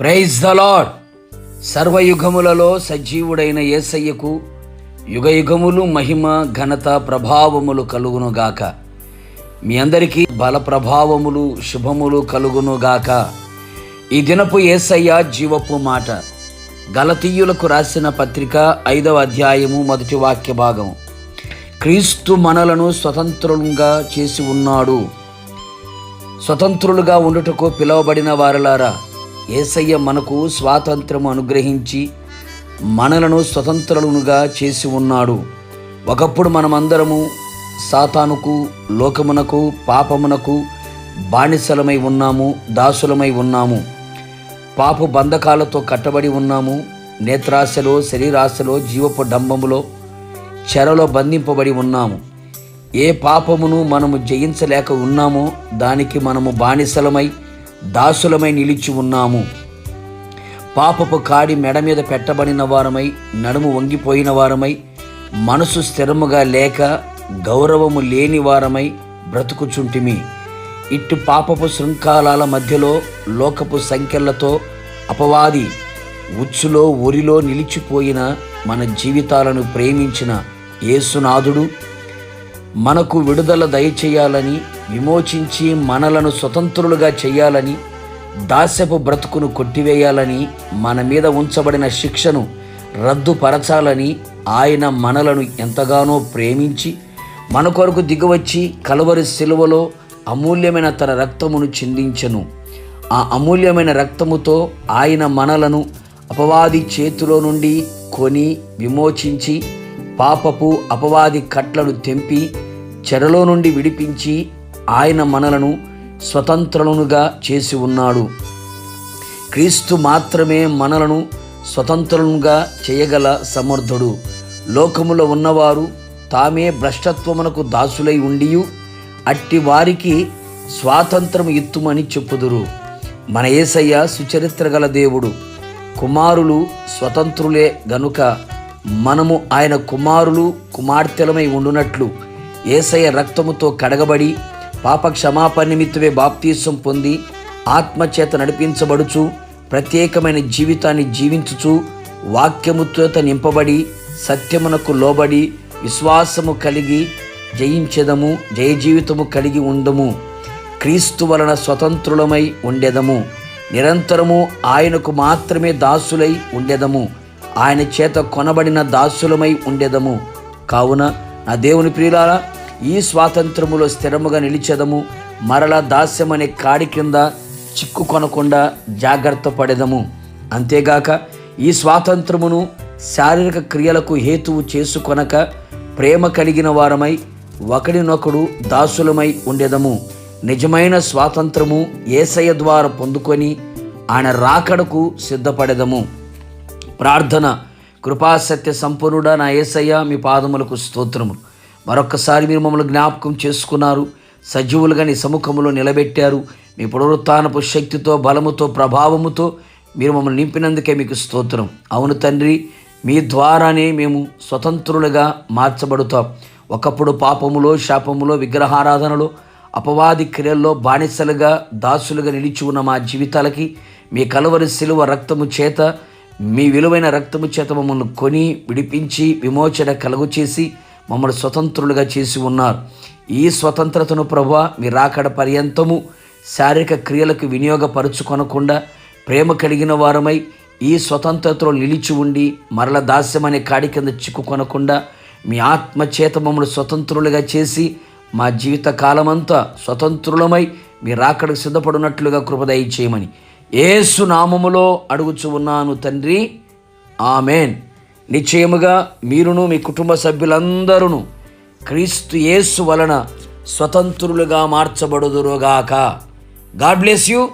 Praise the lord సర్వయుగములలో సజీవుడైన యేసయ్యకు యుగయుగములు మహిమ ఘనత ప్రభావములు కలుగునుగాక. మీ అందరికీ బల ప్రభావములు శుభములు కలుగునుగాక. ఈ దినపు యేసయ్య జీవపు మాట. గలతీయులకు రాసిన పత్రిక ఐదవ అధ్యాయము మొదటి వాక్య భాగం. క్రీస్తు మనలను స్వతంత్రులుగా చేసి ఉన్నాడు. స్వతంత్రులుగా ఉండుటకు పిలువబడిన వారలారా ఏసయ్య మనకు స్వాతంత్రము అనుగ్రహించి మనలను స్వతంత్రులుగా చేసి ఉన్నాడు. ఒకప్పుడు మనమందరము సాతానుకు లోకమునకు పాపమునకు బానిసలమై ఉన్నాము దాసులమై ఉన్నాము. పాపు బంధకాలతో కట్టబడి ఉన్నాము. నేత్రాశలో శరీరాశలో జీవపు డంబములో చెరలో బంధింపబడి ఉన్నాము. ఏ పాపమును మనము జయించలేక ఉన్నామో దానికి మనము బానిసలమై దాసులమై నిలిచి ఉన్నాము. పాపపు కాడి మెడ మీద పెట్టబడిన వారమై నడుము వంగిపోయిన వారమై మనసు స్థిరముగా లేక గౌరవము లేని వారమై బ్రతుకుచుంటిమి. ఇట్టు పాపపు శృంఖలాల మధ్యలో లోకపు సంఖ్యలతో అపవాది ఉచ్చులో ఒరిలో నిలిచిపోయిన మన జీవితాలను ప్రేమించిన యేసునాథుడు మనకు విడుదల దయచేయాలని విమోచించి మనలను స్వతంత్రులుగా చేయాలని దాస్యపు బ్రతుకును కొట్టివేయాలని మన మీద ఉంచబడిన శిక్షను రద్దుపరచాలని ఆయన మనలను ఎంతగానో ప్రేమించి మన కొరకు దిగువచ్చి కలవరి శిలువలో అమూల్యమైన తన రక్తమును చిందించను. ఆ అమూల్యమైన రక్తముతో ఆయన మనలను అపవాది చేతిలో నుండి కొని విమోచించి పాపపు అపవాది కట్లను తెంపి చెరలో నుండి విడిపించి ఆయన మనలను స్వతంత్రులుగా చేసి ఉన్నాడు. క్రీస్తు మాత్రమే మనలను స్వతంత్రులుగా చేయగల సమర్థుడు. లోకములో ఉన్నవారు తామే భ్రష్టత్వమునకు దాసులై ఉండియు అట్టి వారికి స్వాతంత్రం ఇత్తుమని చెప్పుదురు. మన ఏసయ్య సుచరిత్ర గల దేవుడు. కుమారులు స్వతంత్రులే గనుక మనము ఆయన కుమారులు కుమార్తెలమై ఉండునట్లు ఏసయ్య రక్తముతో కడగబడి పాప క్షమాపణ నిమిత్తమే బాప్తీసం పొంది ఆత్మచేత నడిపించబడుచు ప్రత్యేకమైన జీవితాన్ని జీవించుచు వాక్యముతో నింపబడి సత్యమునకు లోబడి విశ్వాసము కలిగి జయించెదము జయ జీవితము కలిగి ఉండము క్రీస్తు వలన స్వతంత్రులమై ఉండెదము. నిరంతరము ఆయనకు మాత్రమే దాసులై ఉండెదము. ఆయన చేత కొనబడిన దాసులమై ఉండెదము. కావున నా దేవుని ప్రియులారా ఈ స్వాతంత్రములో స్థిరముగా నిలిచెదము దాస్యం దాస్యమనే కాడి కింద చిక్కు కొనకుండా జాగ్రత్త పడెదము. అంతేగాక ఈ స్వాతంత్రమును శారీరక క్రియలకు హేతువు చేసుకొనక ప్రేమ కలిగిన వారమై ఒకడినొకడు దాసులమై ఉండేదము. నిజమైన స్వాతంత్రము ఏసయ ద్వారా పొందుకొని ఆయన రాకడకు సిద్ధపడెదము. ప్రార్థన కృపాసత్య సంపూర్ణుడా నా ఏసయ్య మీ పాదములకు స్తోత్రములు. మరొక్కసారి మీరు మమ్మల్ని జ్ఞాపకం చేసుకున్నారు సజీవులుగా నీ సముఖంలో నిలబెట్టారు. మీ పునరుత్నపు శక్తితో బలముతో ప్రభావముతో మీరు మమ్మల్ని నింపినందుకే మీకు స్తోత్రం. అవును తండ్రి మీ ద్వారానే మేము స్వతంత్రులుగా మార్చబడుతాం. ఒకప్పుడు పాపములో శాపములో విగ్రహారాధనలో అపవాది క్రియల్లో బానిసలుగా దాసులుగా నిలిచి ఉన్న మా జీవితాలకి మీ కలవరి శిలువ రక్తము చేత మీ విలువైన రక్తము చేత మమ్మల్ని కొని విడిపించి విమోచన కలుగు చేసి మమ్మల్ని స్వతంత్రులుగా చేసి ఉన్నారు. ఈ స్వతంత్రతను ప్రభా మీ రాకడ పర్యంతము శారీరక క్రియలకు వినియోగపరుచుకొనకుండా ప్రేమ కలిగిన వారమై ఈ స్వతంత్రతలో నిలిచి ఉండి మరల దాస్యం అనే కాడి కింద చిక్కుకొనకుండా మీ ఆత్మ చేత మమ్మల్ని స్వతంత్రులుగా చేసి మా జీవిత కాలమంతా స్వతంత్రులమై మీ రాకడకు సిద్ధపడినట్లుగా కృపదయ చేయమని ఏసు నామములో అడుగుచు ఉన్నాను తండ్రి. ఆమెన్. నిశ్చయముగా మీరును మీ కుటుంబ సభ్యులందరూ క్రీస్తు యేసు వలన స్వతంత్రులుగా మార్చబడుదురుగాక. God bless you.